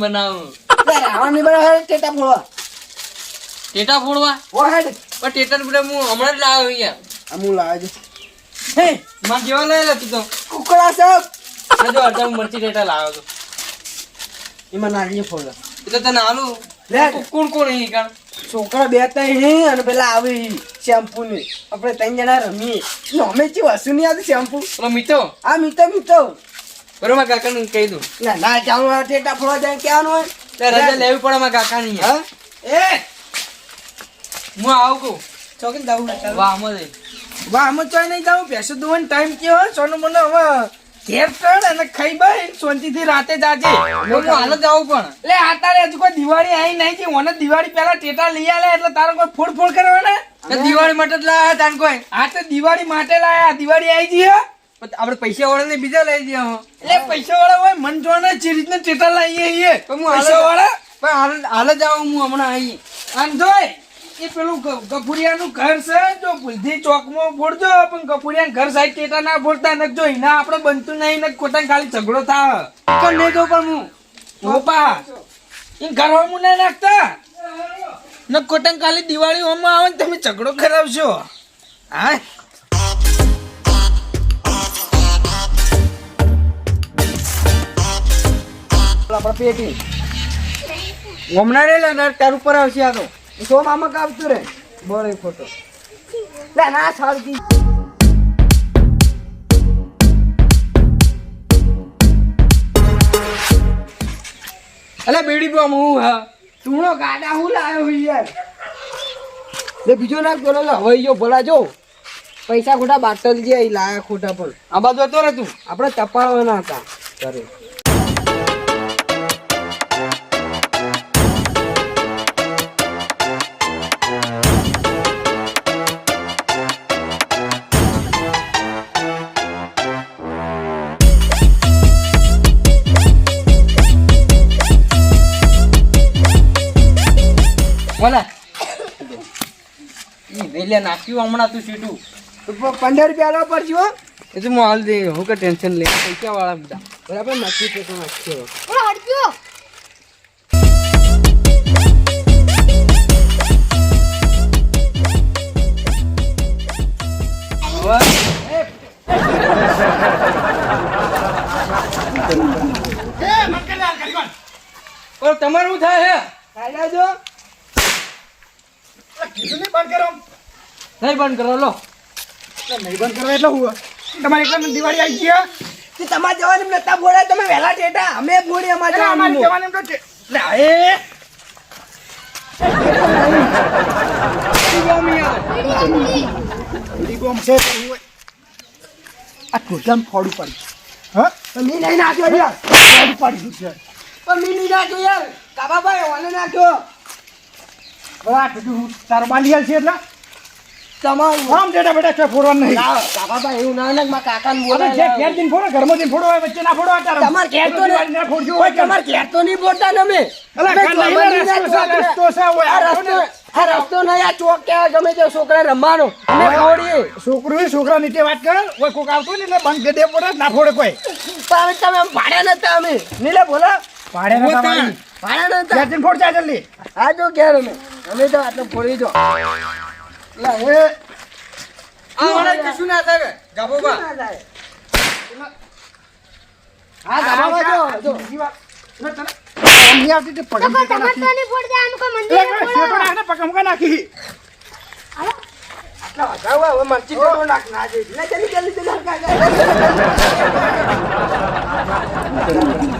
રાવણ બનાવું. રાવણની બનાવે ટેટા ફોડવા. ટેટા ફોડવા? ઓ હેડ. પણ ટેટા બધા હું હમણાં જ લાવ્યો યાર અમુ લાવે છે. હે માં જેવા લઈ લે તું તો. કુકડા સાહેબ. આ જો અડધા મરચી ટેટા લાવ્યો તો એમાં નાની ફોડવા તને આલું? લે. કોણ કોણ અહીં કાણ? છોકરા બે ત્રણ અને પેલા આવે શેમ્પુ ની આપણે ત્રણ જણા રમીએ. અમે ચી વસ્તુ નહીં આવતી શેમ્પુ મીઠો? આ મીતો મીતો બરોબર કાકાને કહી દઉં. ના ના ચાલો આ ટેટા જાય ક્યાંનું હોય? તે રજા લેવી પડે મારા કાકાની. હા? એ! હું આવું કહું. ચોકન જાવું વાહ મજે વાહ અમે ચોય નહીં જાવું પેસો દોવાનો ટાઈમ કેવો હોય? સોનું મને હવે ઘેર ચડ અને ખાઈ બાઈ શાંતિથી રાતે જાજે. હું હાલ જ આવું પણ. એટલે આ તારે હજુ કોઈ દિવાળી આવી નહીં કે મને દિવાળી પહેલા ટેટા લઈ આલે એટલે તારે કોઈ ફોડ ફોડ કરવા ને દિવાળી માટે જ લાવ્યા તાન કોઈ? આ તો દિવાળી માટે લાયા. દિવાળી આવી જઈએ આપણે પૈસા વાળા ને બીજા લઈ ગયા એટલે પૈસા વાળા હોય મન જોવાના જે રીતના ચેટા લાવીએ હું પૈસા વાળા પણ હાલ જ આવું હું હમણાં આવી આમ જોય એ પેલું ગફુરિયાનું ઘર છે જો ભૂલથી ચોકમાં ફોડજો પણ ગફુરિયા ઘર સાઈડ ચેટા ના ફોડતા ન જો એના આપણે બનતું નહીં ને ખોટા ખાલી ઝઘડો થાય. પણ નહીં તો પણ હું ઓપા એ ઘર હોમું નહીં નાખતા ન કોટન ખાલી દિવાળી હોમમાં આવે ને તમે ઝઘડો કરાવશો. હા? આપણા પેટી હમણાં રે લે, તાર ઉપર આવશે આ તો. મામા કાપતું રે. બોરે લે, ના સારથી અલે, બેડી બમ, હું, હા. તુણો ગાડા હું લાવ્યો હું યાર. લે, બીજો ના પેલો લે હવે જો, ભલા જો. પૈસા ખોટા બાટલ જે લાયા ખોટા પણ. આ બાજુ હતો ને તું? આપણે તપાવવાના હતા. ઘરે વેલે નાખ્યું હમણાં તું સીટું પંદર રૂપિયા લો પડશે હો. એ તો હું દે હું કે ટેન્શન લે પૈસા વાળા બધા. બરાબર નાખી છે તો નાખશે પણ તમારે તમારું થાય હે? કાઢા જો નહીં બંધ કરો. લો. નહીં બંધ કરો એટલો તમારે એકલા દિવાળી આવી ગયા કે તમારે જવાની નતા બોલ્યા તમે વહેલા ટેટા અમે બોલી અમારે જવાની તો લે એ આ ટોટલ ફોડું પડી હા? તમે નહીં નાખ્યો યાર. ફોડું પડી છે. પણ મી નહીં નાખ્યો યાર. કાબાભાઈ ઓને નાખ્યો. બરાબર તું તાર બાંધી છે એટલે? તમારું. આમ ડેટા બેટા છે ફોડવાનું નહીં. કાબાભાઈ એવું ના નાખમાં કાકા ને જે ઘેર જઈને ફોડો, ઘરમાં જઈને ફોડો, હવે વચ્ચે ના ફોડો આ તમાર ઘેર તો ના ફોડજો, ઓય, તમાર ઘેર તો નહીં બોલતા ને અમે. અલા, અમે કાલ ખબર નહીં, નહીં રસ્તો છે, આ રસ્તો આ આ રસ્તો નહીં આ ચોક ગમે તે છોકરા રમવાનો. અમે ફોડીએ. છોકરો છોકરા નીચે વાત કરે. કોઈ કોક આવતો હોય ને એટલે બંધ દે પડે ના ફોડે કોઈ. પણ તમે ભાડે નતા અમે. નીલે બોલો. ભાડે ના તમારી. ભાડ્યા નતા. ઘેર ફોડ જા જલ્દી. આ જો ઘેર અમે. અમે તો આટલો ફોડી જો. એ આ કશું ના થાય ગાબોબા હા ગામમાં જો. જો નહીં આવતી તે પગમ તો ટેકા કોઈ નાખી. તમારે તો નહીં ફોડતા, આમ કોઈ એટલે મંદિરે કોઈ શેઠો ફોડો. કા નાખી. આટલા વધારે હવે મરચી તો નાખ ના જે લે જલ્દી જલ્દી જલ્દી કાકા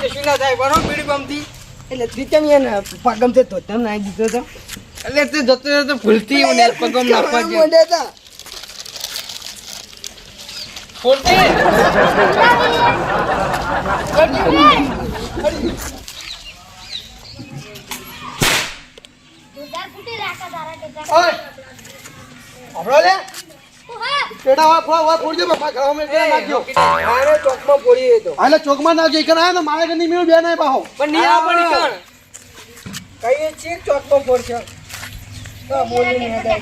કશું ના થાય? બરો બીડી બમથી એટલે પ્રીતમ એને પગમ તે ધોતમ નાખી દીધો તો. એટલે તે જતો જતો ભૂલથી મને પગમ નાખવા જે રાખા તારા ટેટા ઓય હમણાં લે. પેડા હોય ફોડ હોય ફોડજો બાપા ઘરમાં પેડા નાખજો. આને ચોકમાં પોડી એ તો એટલે ચોકમાં નાખજો ઈકન આયા મારે ઘરની મીણ બે નહીં પાહો પણ નહીં આ પણ કણ કહીએ છીએ ચોકમાં પોડશે તો બોલી નહીં હતા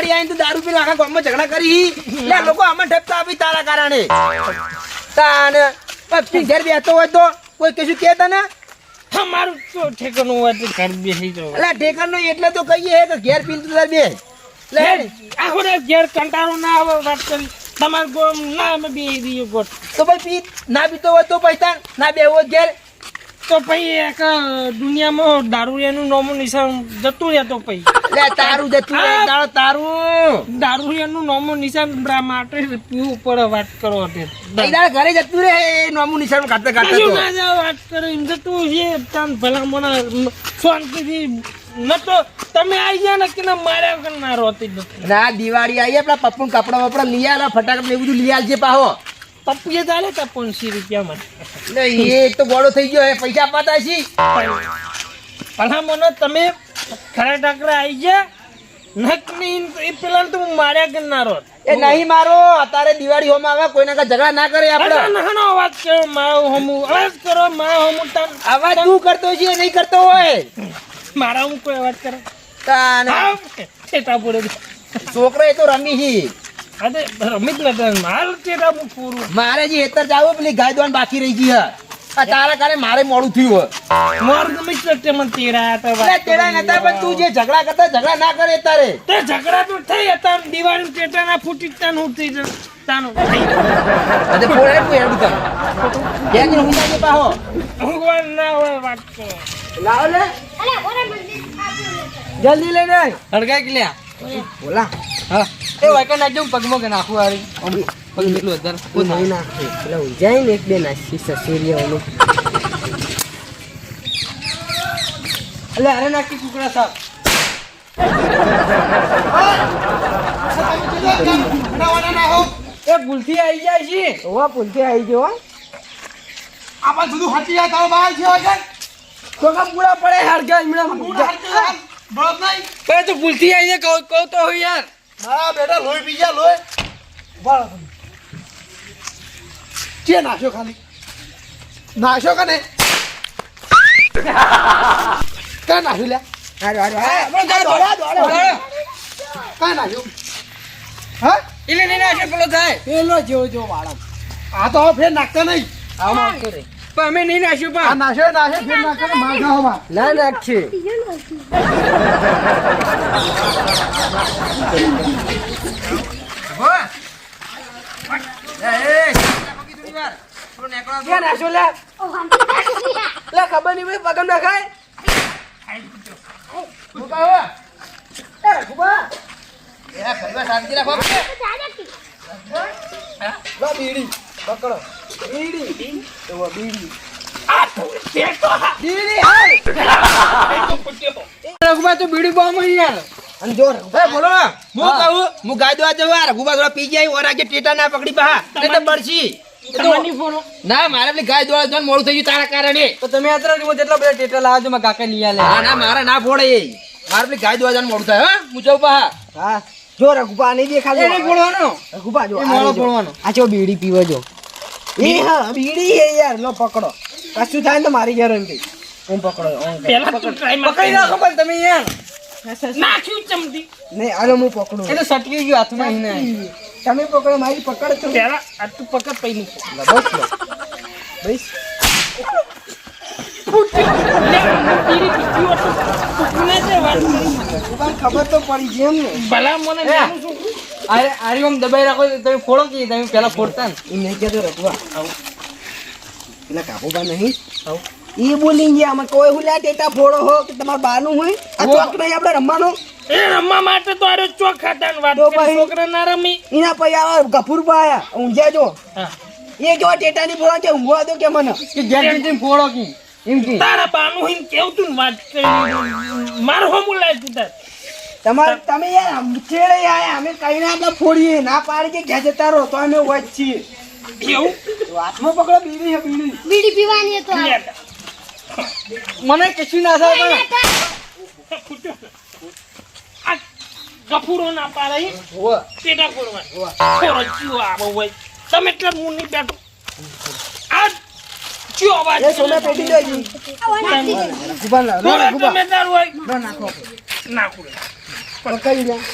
પડતી આવીને દારૂ પીને આખા ગામમાં ઝઘડા કરી. એટલે લોકો આમાં ઠપકા આપી તારા કારણે. તાને પછી ઘેર બેસતો હોય તો કોઈ કશું કહેતા ને અમારું તો ઠેકાનું હોય તો ઘર બેસી જાવ એટલે ઠેકાણ એટલે તો કહીએ કે ઘેર પીને તાર બે. લે. આખો રાત ઘેર કંટાળો ના આવે વાત કરી. તમારે ગોમ ના અમે બે ગોટ તો ભાઈ પી ના પીતો હોય તો પૈસા ના બેવો ઘેર. તો પછી એક દુનિયામાં દારૂડિયાનું નોમું નિશાન જતું રહેતો પછી. લે તારું જતું રહે તારું દારૂડિયાનું નોમું નિશાન માટે પીવું પડે વાત કરો તે ઘરે જતું રે એ નોમું નિશાન ખાતે ખાતે તો. ના જાવ વાત કરો એમ જતું છે. તાન ભલા મને શાંતિથી ન તો તમે આવી ગયા ને કે ના માર્યા વગર ના રોતી ના દિવાળી આવી આપણા પપ્પુ કપડા વપડા લઈ આલા ફટાકડા એવું બધું લઈ જે પાહો. પપ્પીએ ચાલે તા પાંચસો રૂપિયા માં એટલે એ તો ગોળો થઈ ગયો પૈસા આપવાતા છી. પણ મને તમે ખરા ટાકરા આવી ગયા? નક એ પેલા તો માર્યા કે ના રોત એ નહીં મારો અત્યારે દિવાળી હોમ આવે કોઈના કાંઈ ઝઘડા ના કરે આપણે. નાનો અવાજ કરો મારો હમુ અવાજ કરો મારો હમુ તાન આવા તું કરતો છે નહીં કરતો હોય? મારા હું કોઈ અવાજ કરો? તાન. ઠેટા પડે છોકરો એ તો રમી છી. અરે રમી જ માલ ઠેટા હું પૂરું. મારે જે હેતર જાવું પેલી ગાય દોન બાકી રહી ગઈ હે. આ તારા કારણે મારે મોડું થયું હોય મોર ગમે તે મન તેરા તો વાત નતા પણ તું જે ઝઘડા કરતા ઝઘડા ના કરે તારે. તે ઝઘડા તો થઈ હતા દિવાળી ટેટા ના ફૂટી તન ઉઠી થઈ તાનો. અરે પોળે તું હેડ કર કે હું જાજે પાહો? ભગવાન ના હોય વાત કરો. લાવ લે. અરે ઓરે મંદિર જલ્દી લઈને આય. હડકાઈ કે લ્યા? બોલા. હા. એ વાયકા નાખજો પગમાં કે નાખું હારી. પગ નીકળું અત્યારે કોઈ નહીં નાખે? પેલા ઊંઝાય ને એક બે નાખી સસુરિયાઓનું એટલે અરે નાખી કુકડા સાહેબ એ ભૂલથી આવી જાય છે. ઓવા ભૂલથી આવી ગયો હો. આમાં બધું હટી જાય તારો બહાર છે તો કામ પૂરા પડે હરગા હમણાં બળદ નહીં. પણ તું ભૂલથી આવી જાય કહું કહું તો હોય યાર. મારા બેટા લોહી પી ગયા લોહી. તમે. કે નાખ્યો ખાલી? નાખ્યો કે નહીં ક્યાં નાખ્યું લ્યા? હારું, હારું. ક્યાં નાખ્યું હા? એટલે નહીં નાખે પેલો થાય. પેલો જેવો જેવો બાળક આ તો ફેર નાખતા નહીં. આમાં રે. પણ અમે નહીં નાખ્યું આ પણ નાખ્યો નાખ્યો ફેર નાખ્યો ને માર ના નાખશે ખબર નહીં પગમ ના ખાય હો. બીડી તો બીડી હું હું ના મારે પેલી ગાય જવાનું મોડું થઈ ગયું તારા કારણે તો તમે અત્યારે જેટલા બધા ટેટા લાવજો માં કાકા લઈ આલે ના મારે ના ફોડે મારે પેલી ગાય જવાનું મોડું થાય હા હું જઉં પા હા જો રઘુબા નહીં દેખાડો એ ફોડવાનો રઘુબા જો મોળો ફોડવાનો. આ જો બીડી પીવો જો. એ હા બીડી હે યાર લો પકડો. કશું થાય તો મારી ગેરંટી હું પકડો હું પકડો. પેલા તું ટ્રાય પકડી નાખો પણ તમે યાર. નાખ્યું ચમતી નહીં આલો હું પકડું. એટલે સટકી ગયું હાથમાં એને તમે પકડો મારી પકડ તો આ તું પકડ પઈ નહીં બસ બસ. ખબર તો પડી એમ ને ભલા મને અરે આરી આમ દબાઈ રાખો તમે ફોડો કે તમે પેલા ફોડતા ને. એ નહીં કહેતો રઘુબા પેલા કાબુબા નહીં. ઈ બોલી ગયા અમે કોઈ હું લ્યા ટેટા ફોડો હો કે તમારા બાનું હોય? આ ચોક નહીં આપણે રમવાનો? એ રમવા માટે તો આરે ચોક ખાતાની વાત કરી. છોકરા ના રમી. એના પછી આવા ગફુરબા આયા ઊંઝા જો. હા. એ કેવા ટેટાની ફોડો કે ઊંઘવા દો કે મને? કે ઘેર જઈને ફોડો કી એમ કી. તારા બાનું હિમ કેવું તું વાત કરી. મારો હોમ લાય તું તાર તમારે તમે યાર છેડે આયા અમે કઈ ના આપણે ફોડીએ. ના પાડી કે ઘેર જતા રહો તો અમે વચ છીએ. એવું? હાથમાં પકડો બીડી હે બીડી. બીડી પીવાની તો. મને કશું ના થાય પણ આ ગફુરો ના પાડે પેટા ફોડવા. હોય. તમે એટલે હું નહીં બેઠો. આ ચિયો અવાજ એ સોના પેટી લેજી આ ઓય નાખી ના તમે તાર. પકડી યાર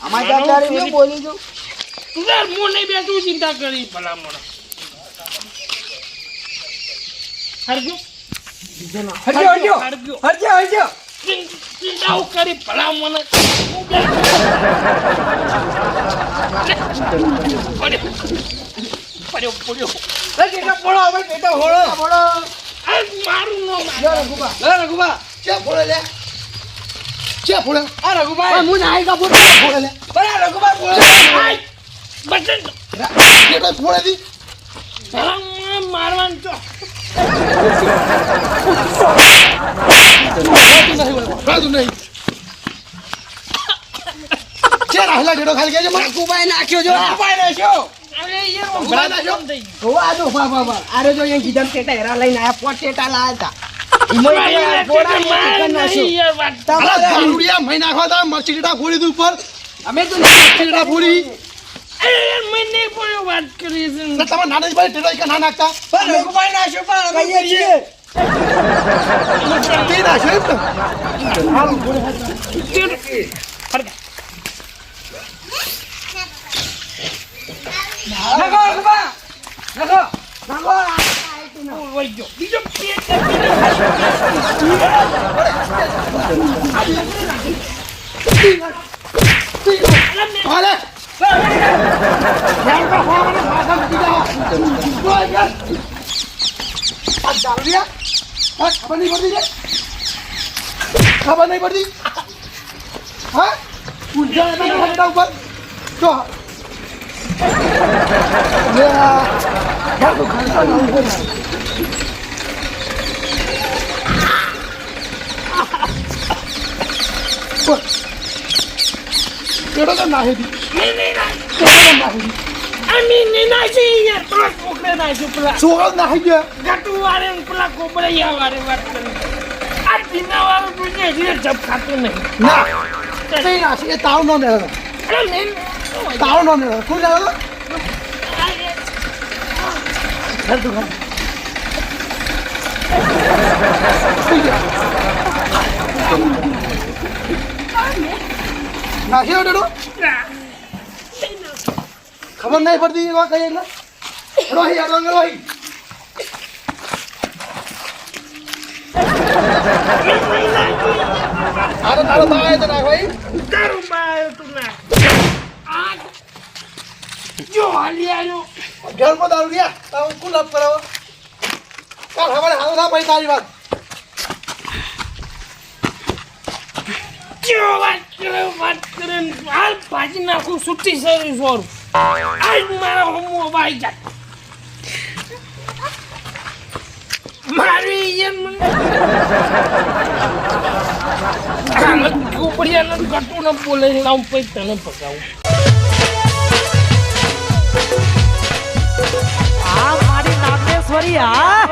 હાલ મેલ બોલી જો તું હું નહીં બેઠું ચિંતા કરી ભલા મોણા હરજો હરજો હરજો હરજો હરજો ચિંતા કરી ભલા મને. પડ્યો પડ્યો પડ્યો લે કેટા ફોડો હવે કેટા ફોડો ફોડો આ મારું નો રઘુબા રઘુબા ચે ફોડે લે ચે ફોડે આ રઘુબા હું નાઈ કા બોલ ફોડે લે બરા રઘુબા ફોડે બટન કે કોઈ દી મારવાનું નહીં ચે રાહલા ડેડો ખાલી કેજે મને. રઘુબાઈ નાખ્યો જો. ઉપાય નાખ્યો. અરે યાર ભલા નાખ્યો થઈ ઓ આ જો બા બા બા આરે જો અહીં કીધમ ટેટા હેરા લઈને આયા પોટ ટેટા લાયા હતા ગયું. ઈમોય ગોળા ચિકન નાખ્યો યાર વાત અલા તમારે દારૂડિયા મહી નાખવા તા મરચી ટેટા ફોડી દી ઉપર અમે તો મરચી ટેટા ફોડી અરે યાર મેં નહીં પડ્યો વાત કરી છે ને તમે નાના ભાઈ ટેટા કે ના નાખતા પણ રઘુબાઈ નાખ્યો પણ કહીએ છીએ તે નાખ્યો એમ ને નાખો રઘુબા નાખો નાખો વઈ ગયો બીજો પેટ હાલે આ દારૂડિયા હા ખબર નહીં પડતી. ખબર નહીં પડતી હા ઊંઝા એના ઉપર જો લે આ યાર તું ખાલી ના ઊભો રહે. બોલ. ટેટો તો નાહી દી. નહીં નહીં. ના તો નાહી દી. અમે નહીં નાખી યાર. પેલા છોકરે નાખ્યું પેલા છોકરો નાહી ગયો. ગટુ ને પેલા કોબળૈયા વાળે વાત કરી. આ પીના વાળું તું એટલે જપ ખાતું નહીં. ના. તે નાસી એ તાવ નો મેળવે. અરે નહીં તાવ નો મેળવે. શું મેળવે? નાખી આવ્યો ડડો ખબર નહીં પડતી એવા કઈ એટલે? રોહી રંગ રોહી. અરે તારો ભાઈ તો નાખ ભાઈ તારું ભાઈ તું નાખ જો હાલી આવ્યો ઘેરમાં દારૂ ગયા તારું કુલ અપ કરાવો. કાલ હવે હાલ ના ભાઈ તારી વાત. હાલ ભાજી નાખું સુટી સરી સોરું. આજ મારા હમો ભાઈ મારી એમ કુપડિયા ને ગટુ ને બોલે લાવું પછી તને પકાવું આ મારી નાગેશ્વરી હા?